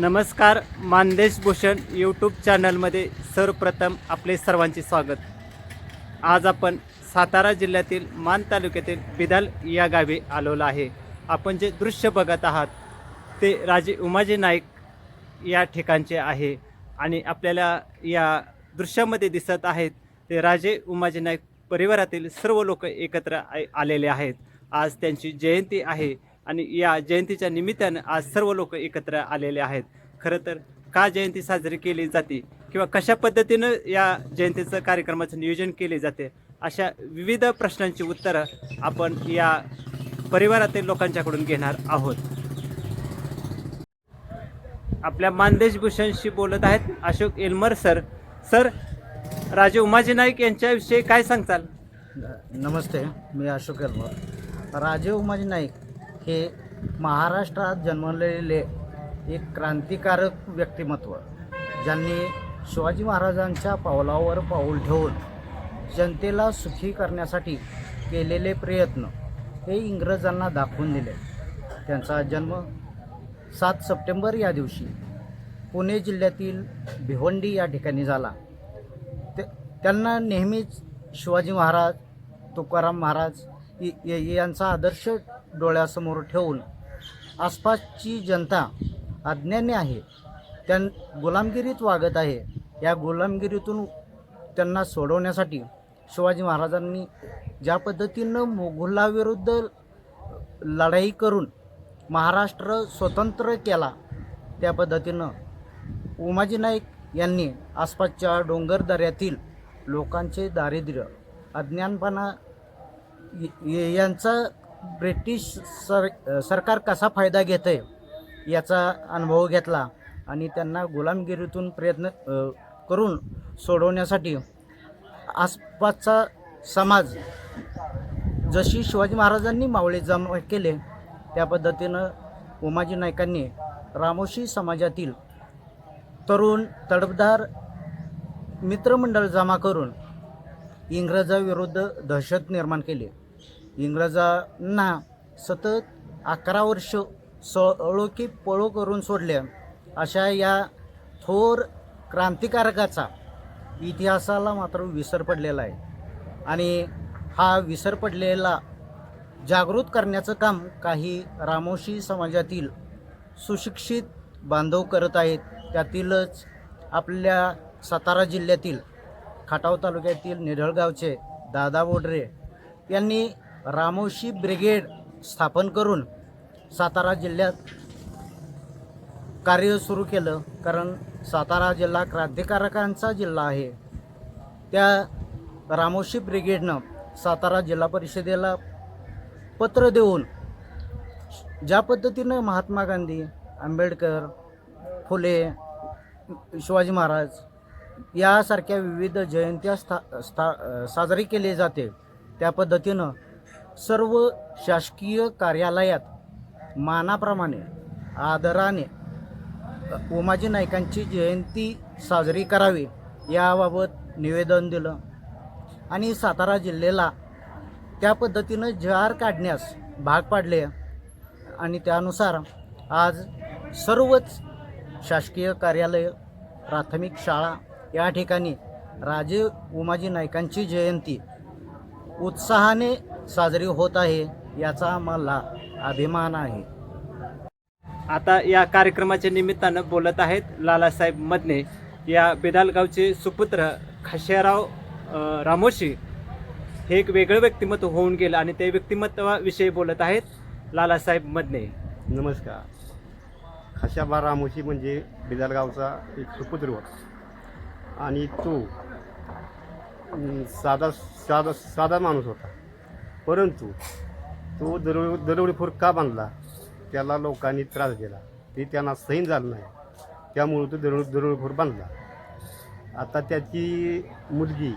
नमस्कार मानदेश भूषण यूट्यूब चॅनलमध्ये सर्वप्रथम आपले सर्वांचे स्वागत. आज आपण सातारा जिल्ह्यातील मान तालुक्यातील बिदाल या गावी आलेलो आहे. आपण जे दृश्य बघत आहात ते राजे उमाजी नाईक या ठिकाणचे आहे आणि आपल्याला या दृश्यामध्ये दिसत आहेत ते राजे उमाजी नाईक परिवारातील सर्व लोक एकत्र आलेले आहेत. आज त्यांची जयंती आहे. आणि या जयंतीच्या निमित्तानं आज सर्व लोक एकत्र आलेले आहेत. खरं तर का जयंती साजरी केली जाते किंवा कशा पद्धतीनं या जयंतीचं कार्यक्रमाचं नियोजन केले जाते अशा विविध प्रश्नांची उत्तरं आपण या परिवारातील लोकांच्याकडून घेणार आहोत. आपल्या मानदेश भूषणशी बोलत आहेत अशोक एल्मर सर. सर राजे उमाजी नाईक यांच्याविषयी काय सांगताल? नमस्ते मी अशोक एल्मर. राजे उमाजी नाईक हे महाराष्ट्रात जन्मलेले एक क्रांतिकारक व्यक्तिमत्व ज्यांनी शिवाजी महाराजांच्या पावलावर पाऊल ठेवून जनतेला सुखी करण्यासाठी केलेले प्रयत्न हे इंग्रजांना दाखवून दिले. त्यांचा जन्म सात सप्टेंबर या दिवशी पुणे जिल्ह्यातील भिवंडी या ठिकाणी झाला. ते त्यांना नेहमीच शिवाजी महाराज तुकाराम महाराज यांचा आदर्श डोळ्यासमोर ठेवून आसपासची जनता अज्ञानी आहे. त्यां गुलामगिरीत वागत आहे. या गुलामगिरीतून त्यांना सोडवण्यासाठी शिवाजी महाराजांनी ज्या पद्धतीनं मोगलाविरुद्ध लढाई करून महाराष्ट्र स्वतंत्र केला त्या पद्धतीनं उमाजी नाईक यांनी आसपासच्या डोंगर दऱ्यातील लोकांचे दारिद्र्य अज्ञानपणा यांचा ब्रिटिश सर सरकार कसा फायदा घेत आहे याचा अनुभव घेतला आणि त्यांना गुलामगिरीतून प्रयत्न करून सोडवण्यासाठी आसपासचा समाज जशी शिवाजी महाराजांनी मावळे जमा केले त्या पद्धतीनं उमाजी नाईकांनी रामोशी समाजातील तरुण तडफदार मित्रमंडळ जमा करून इंग्रजाविरुद्ध दहशत निर्माण केली. इंग्रजांना सतत अकरा वर्ष सळो की पळो करून सोडल्या अशा या थोर क्रांतिकारकाचा इतिहासाला मात्र विसर पडलेला आहे. आणि हा विसर पडलेला जागृत करण्याचं काम काही रामोशी समाजातील सुशिक्षित बांधव करत आहेत. त्यातीलच आपल्या सातारा जिल्ह्यातील खटाव तालुक्यातील निढळगावचे दादा बोडरे यांनी रामोशी ब्रिगेड स्थापन करून सातारा जिल्ह्यात कार्य सुरू केलं. कारण सातारा जिल्हा क्रांतिकारकांचा जिल्हा आहे. त्या रामोशी ब्रिगेडनं सातारा जिल्हा परिषदेला पत्र देऊन ज्या पद्धतीनं महात्मा गांधी आंबेडकर फुले शिवाजी महाराज यासारख्या विविध जयंत्या स्था स्था साजरी केली जाते. त्या पद्धतीनं सर्व शासकीय कार्यालयात मानाप्रमाणे आदराने उमाजी नायकांची जयंती साजरी करावी याबाबत निवेदन दिलं. आणि सातारा जिल्ह्याला त्या पद्धतीनं जार काढण्यास भाग पाडले. आणि त्यानुसार आज सर्वच शासकीय कार्यालय प्राथमिक शाळा या ठिकाणी राजे उमाजी नायकांची जयंती. उत्साहाने साजरी होत आहे याचा आम्हाला अभिमान आहे. आता या कार्यक्रमाच्या निमित्तानं बोलत आहेत लालासाहेब मदने. या बेदालगावचे सुपुत्र खाशेराव रामोशी हे एक वेगळं व्यक्तिमत्व होऊन गेलं आणि ते व्यक्तिमत्वाविषयी बोलत आहेत लालासाहेब मदने. नमस्कार. खाशाबा रामोशी म्हणजे बिदारगावचा एक सुपुत्र होता. आणि तो साधा साधा साधा माणूस होता. परंतु तो दरोडे दरोडेखोर का बांधला? त्याला लोकांनी त्रास दिला. ते त्यांना सहन झालं नाही. त्यामुळं तो दरोड दरोडेखोर बांधला. आता त्याची मुलगी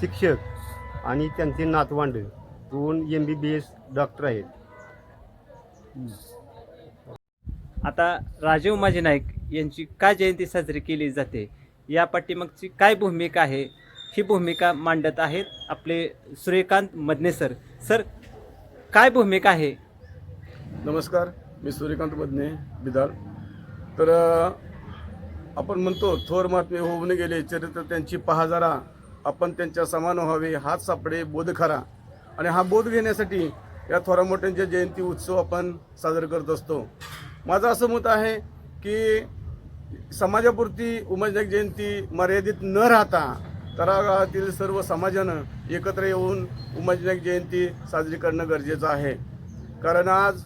शिक्षक आणि त्यांचे नातवांड दोन M B B S doctor आहेत. आता राजीव उमाजी नाईक यांची का जयंती साजरी केली जाते? या पाठीमागची काय भूमिका आहे? ही भूमिका मांडत आहेत आपले सूर्यकांत मदने सर. सर काय भूमिका आहे? नमस्कार मी सूर्यकांत मदने बिदाल. तर आपण म्हणतो थोर महात्मे होऊन गेले चरित्र त्यांची पहा जरा आपण त्यांच्या समान व्हावे हात सापडे बोध खरा. आणि हा बोध घेण्यासाठी या थोरा मोठ्यांच्या जयंती उत्सव आपण साजरा करत असतो. माझं असं मत आहे की समाजापुरती उमाजनायक जयंती मर्यादित न राहता तळागाळातील सर्व समाजानं एकत्र येऊन उमाजनायक जयंती साजरी करणं गरजेचं आहे. कारण आज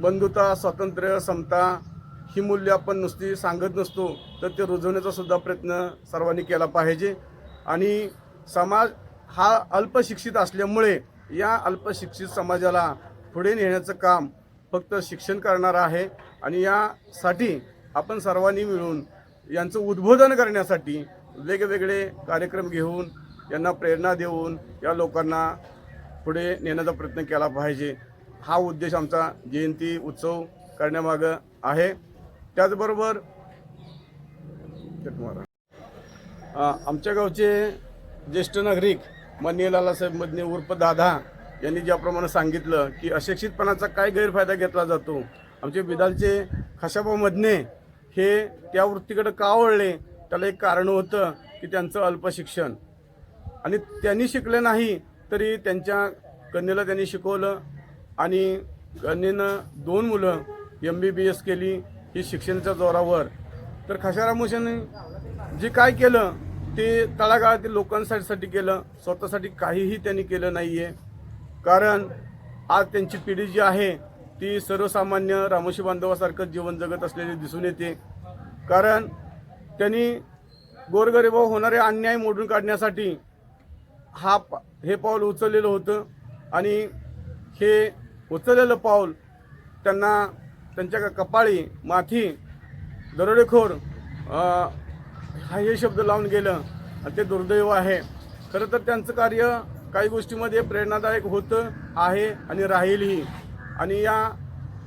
बंधुता स्वातंत्र्य समता ही मूल्य आपण नुसती सांगत नसतो तर ते रुजवण्याचा सुद्धा प्रयत्न सर्वांनी केला पाहिजे. आणि समाज हा अल्पशिक्षित असल्यामुळे या अल्पशिक्षित समाजाला पुढे नेण्याचं काम फक्त शिक्षण करणार आहे. आणि यासाठी आपण सर्वांनी मिळून यांचं उद्बोधन करण्यासाठी वेगवेगळे कार्यक्रम घेऊन यांना प्रेरणा देऊन या लोकांना पुढे नेण्याचा प्रयत्न केला पाहिजे. हा उद्देश आमचा जयंती उत्सव करण्यामागं आहे. त्याचबरोबर आमच्या गावचे ज्येष्ठ नागरिक माननीय लालासाहेब मदने उर्फ दादा यांनी ज्याप्रमाणे सांगितलं की अशिक्षितपणाचा काय गैरफायदा घेतला जातो? आमचे बिदालचे खशाबा मदने हे त्या वृत्तीकडे का वळले? त्याला एक कारण होतं की त्यांचं अल्पशिक्षण आणि त्यांनी शिकले नाही तरी त्यांच्या कन्येला त्यांनी शिकवलं. आणि कन्येनं दोन मुलं एम बी बी एस केली ही शिक्षणाच्या जोरावर. तर खाशाराम हुसेनने जे काय केलं ते तळागाळातील लोकांसाठी केलं. स्वतःसाठी काहीही त्यांनी केलं नाही आहे कारण आज त्यांची पिढी जी आहे ती सर्वसामान्य रामोशी बांधवासारखं जीवन जगत असलेली दिसून येते. कारण त्यांनी गोरगरीब होणारे अन्याय मोडून काढण्यासाठी हा हे पाऊल उचललेलं होतं. आणि हे उचललेलं पाऊल त्यांना त्यांच्या कपाळी माथी दरोडेखोर हा हे शब्द लावून गेलं. आणि ते दुर्दैव आहे. खरं तर त्यांचं कार्य काही गोष्टीमध्ये प्रेरणादायक होतं आहे आणि राहीलही. आणि या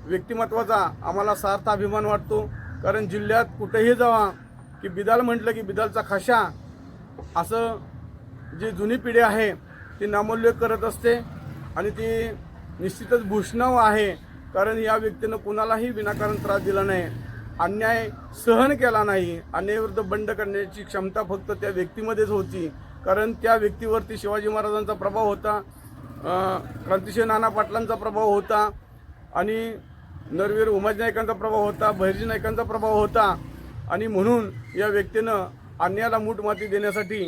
व्यक्तिमत्वाचा आम्हाला सार्थ अभिमान वाटतो. कारण जिल्ह्यात कुठेही जावा की बिदाल म्हटलं की बिदालचा खाशा. असं जी जुनी पिढी आहे ती नामोल्लेख करत असते आणि ती निश्चितच भूषणाव आहे कारण या व्यक्तीनं कुणालाही विनाकारण त्रास दिला नाही अन्याय सहन केला नाही अन्यायाविरुद्ध बंड करण्याची क्षमता फक्त त्या व्यक्तीमध्येच होती. कारण त्या व्यक्तीवरती शिवाजी महाराजांचा प्रभाव होता अं, क्रांतिसिंह नाना पाटलांचा प्रभाव होता आणि नरवीर उमाजी नायकांचा प्रभाव होता बहिरजी नायकांचा प्रभाव होता. आणि म्हणून या व्यक्तीनं अन्याला मूठमाती देण्यासाठी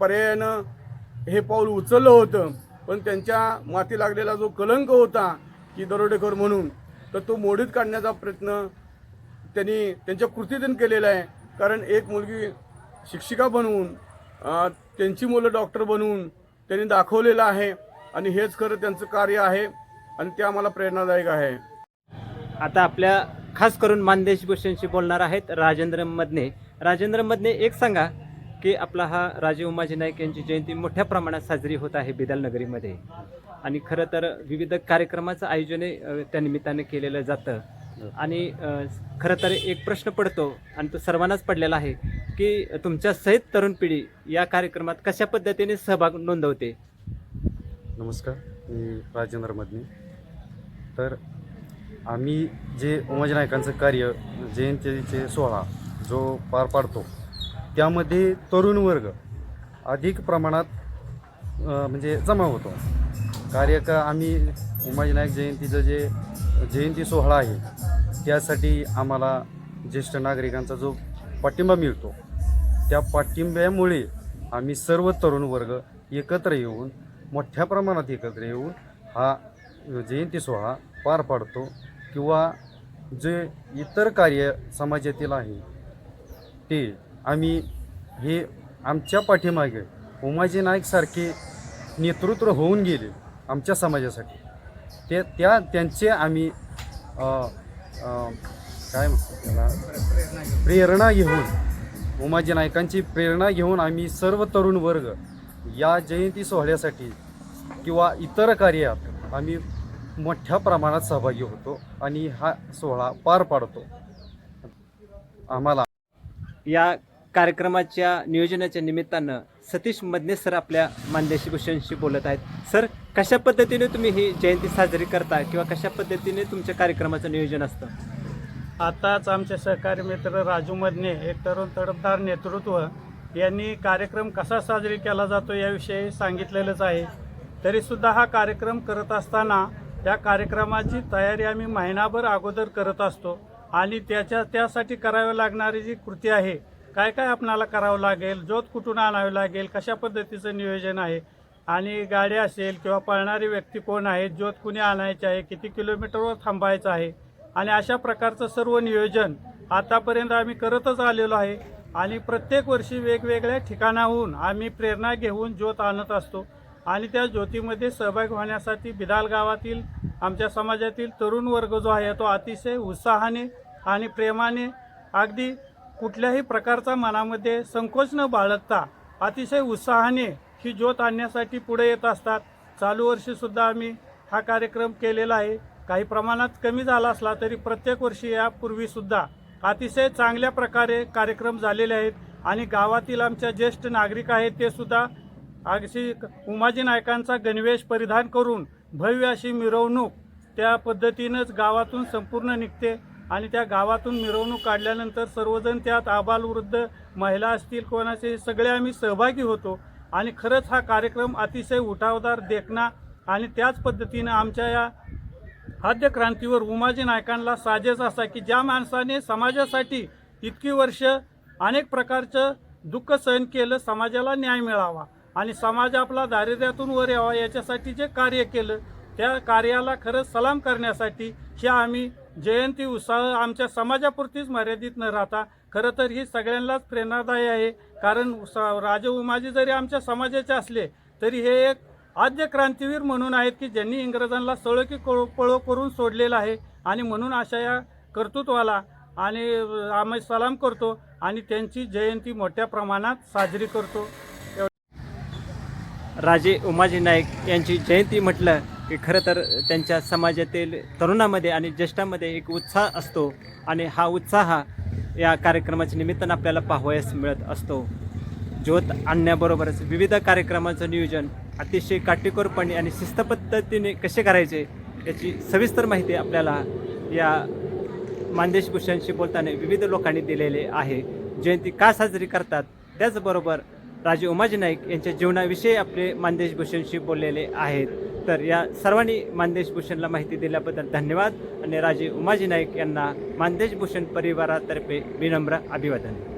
पर्यायानं हे पाऊल उचललं होतं. पण त्यांच्या माती लागलेला जो कलंक होता की दरोडेखोर म्हणून तर तो मोडीत काढण्याचा प्रयत्न त्यांनी त्यांच्या कृतीतून केलेला आहे. कारण एक मुलगी शिक्षिका बनवून त्यांची मुलं डॉक्टर बनवून त्यांनी दाखवलेलं आहे. आणि हेच खरं त्यांचं कार्य आहे. आणि ते आम्हाला प्रेरणादायक आहे. आता आपल्या खास करून मानदेश गोष्टींशी बोलणार आहेत राजेंद्र मदने. राजेंद्र मदने एक सांगा की आपला हा राजे उमाजी नाईक यांची जयंती मोठ्या प्रमाणात साजरी होत आहे बिदालनगरीमध्ये आणि खरं तर विविध कार्यक्रमाचं आयोजनही त्या निमित्ताने केलेलं जातं. आणि खरं तर एक प्रश्न पडतो आणि तो सर्वांनाच पडलेला आहे की तुमच्या सहित तरुण पिढी या कार्यक्रमात कशा पद्धतीने सहभाग नोंदवते? नमस्कार मी राजेंद्र मदने. तर आम्ही जे उमाजी नायकांचं कार्य जयंतीचे सोहळा जो पार पाडतो त्यामध्ये तरुण वर्ग अधिक प्रमाणात म्हणजे जमा होतो. कार्य का आम्ही उमाजी नायक जयंतीचं जे जयंती सोहळा आहे त्यासाठी आम्हाला ज्येष्ठ नागरिकांचा जो पाठिंबा मिळतो त्या पाठिंब्यामुळे आम्ही सर्व तरुण वर्ग एकत्र येऊन मोठ्या प्रमाणात एकत्र येऊन हा जयंती सोहळा पार पाडतो. किंवा जे इतर कार्य समाजातील आहे ते आम्ही हे आमच्या पाठीमागे उमाजी नाईकसारखे नेतृत्व होऊन गेले आमच्या समाजासाठी. ते त्या त्यांचे आम्ही काय म्हणतो त्याला? प्रेरणा घेऊन उमाजी नायकांची प्रेरणा घेऊन आम्ही सर्व तरुण वर्ग या जयंती सोहळ्यासाठी किंवा इतर कार्यात आम्ही मोठ्या प्रमाणात सहभागी होतो आणि हा सोहळा पार पाडतो. आम्हाला या कार्यक्रमाच्या नियोजनाच्या निमित्तानं सतीश मदने सर आपल्या मानदेशी भूषणशी बोलत आहेत. सर कशा पद्धतीने तुम्ही ही जयंती साजरी करता किंवा कशा पद्धतीने तुमच्या कार्यक्रमाचं नियोजन असतं? आताच आमचे सहकारी मित्र राजू मदने एक तरुण तडफदार नेतृत्व यांनी कार्यक्रम कसा साजरी केला जातो याविषयी सांगितलेलंच आहे. तरीसुद्धा हा कार्यक्रम करत असताना या कार्यक्रमाची तयारी आम्ही महिनाभर अगोदर करत असतो. आणि त्याच्या त्यासाठी करावी लागणारी जी कृती आहे काय काय आपणाला करावं लागेल जोत कुठून आणावी लागेल कशा पद्धतीचं नियोजन आहे आणि गाडी असेल किंवा पळणारी व्यक्ती कोण आहे ज्योत कुणी आणायची आहे किती किलोमीटरवर थांबायचं आहे आणि अशा प्रकारचं सर्व नियोजन आतापर्यंत आम्ही करतच आलेलो आहे. आणि प्रत्येक वर्षी वेगवेगळ्या ठिकाणाहून आम्ही प्रेरणा घेऊन ज्योत आणत असतो. आणि त्या ज्योतीमध्ये सहभाग होण्यासाठी बिदाल गावातील आमच्या समाजातील तरुण वर्ग जो आहे तो अतिशय उत्साहाने आणि प्रेमाने अगदी कुठल्याही प्रकारचा मनामध्ये संकोच न बाळगता अतिशय उत्साहाने ही ज्योत आणण्यासाठी पुढे येत असतात. चालू वर्षीसुद्धा आम्ही हा कार्यक्रम केलेला आहे. काही प्रमाणात कमी झाला असला तरी प्रत्येक वर्षी यापूर्वीसुद्धा अतिशय चांगल्या प्रकारे कार्यक्रम झालेले आहेत. आणि गावातील आमच्या ज्येष्ठ नागरिक आहेत ते सुद्धा अगदी उमाजी नायकांचा गणवेश परिधान करून भव्य अशी मिरवणूक त्या पद्धतीनंच गावातून संपूर्ण निघते आणि त्या गावातून मिरवणूक काढल्यानंतर सर्वजण त्यात आबालवृद्ध महिला असतील कोणाचे सगळे आम्ही सहभागी होतो. आणि खरंच हा कार्यक्रम अतिशय उठावदार देखणा आणि त्याच पद्धतीनं आमच्या या आद्यक्रांतीवर उमाजी नायकांना साजेच असा की ज्या माणसाने समाजासाठी इतकी वर्ष अनेक प्रकारचं दुःख सहन केलं समाजाला न्याय मिळावा. आणि समाज आपला दारिद्र्यातून वर यावा याच्यासाठी जे कार्य केलं त्या कार्याला खरंच सलाम करण्यासाठी हे आम्ही जयंती उत्साह आमच्या समाजापुरतीच मर्यादित न राहता खरं तर ही सगळ्यांनाच प्रेरणादायी आहे. कारण स राजे उमाजी जरी आमच्या समाजाचे असले तरी हे एक आद्य क्रांतीवीर म्हणून आहेत की ज्यांनी इंग्रजांना सळकी कळ पळो करून सोडलेलं आहे. आणि म्हणून अशा या कर्तृत्वाला आणि आम्ही सलाम करतो आणि त्यांची जयंती मोठ्या प्रमाणात साजरी करतो. राजे उमाजी नाईक यांची जयंती म्हटलं की खरं तर त्यांच्या समाजातील तरुणामध्ये आणि ज्येष्ठामध्ये एक उत्साह असतो. आणि हा उत्साह या कार्यक्रमाच्या निमित्तानं आपल्याला पाहावयास मिळत असतो. ज्योत आणण्याबरोबरच विविध कार्यक्रमाचं नियोजन अतिशय काटेकोरपणे आणि शिस्त पद्धतीने कसे करायचे याची सविस्तर माहिती आपल्याला या मानदेश भूषणशी बोलताना विविध लोकांनी दिलेले आहे. जयंती का साजरी करतात? त्याचबरोबर राजे उमाजी नाईक यांच्या जीवनाविषयी आपले मानदेश भूषणशी बोललेले आहेत. तर या सर्वांनी मानदेश भूषणला माहिती दिल्याबद्दल धन्यवाद. आणि राजे उमाजी नाईक यांना मानदेश भूषण परिवारातर्फे विनम्र अभिवादन.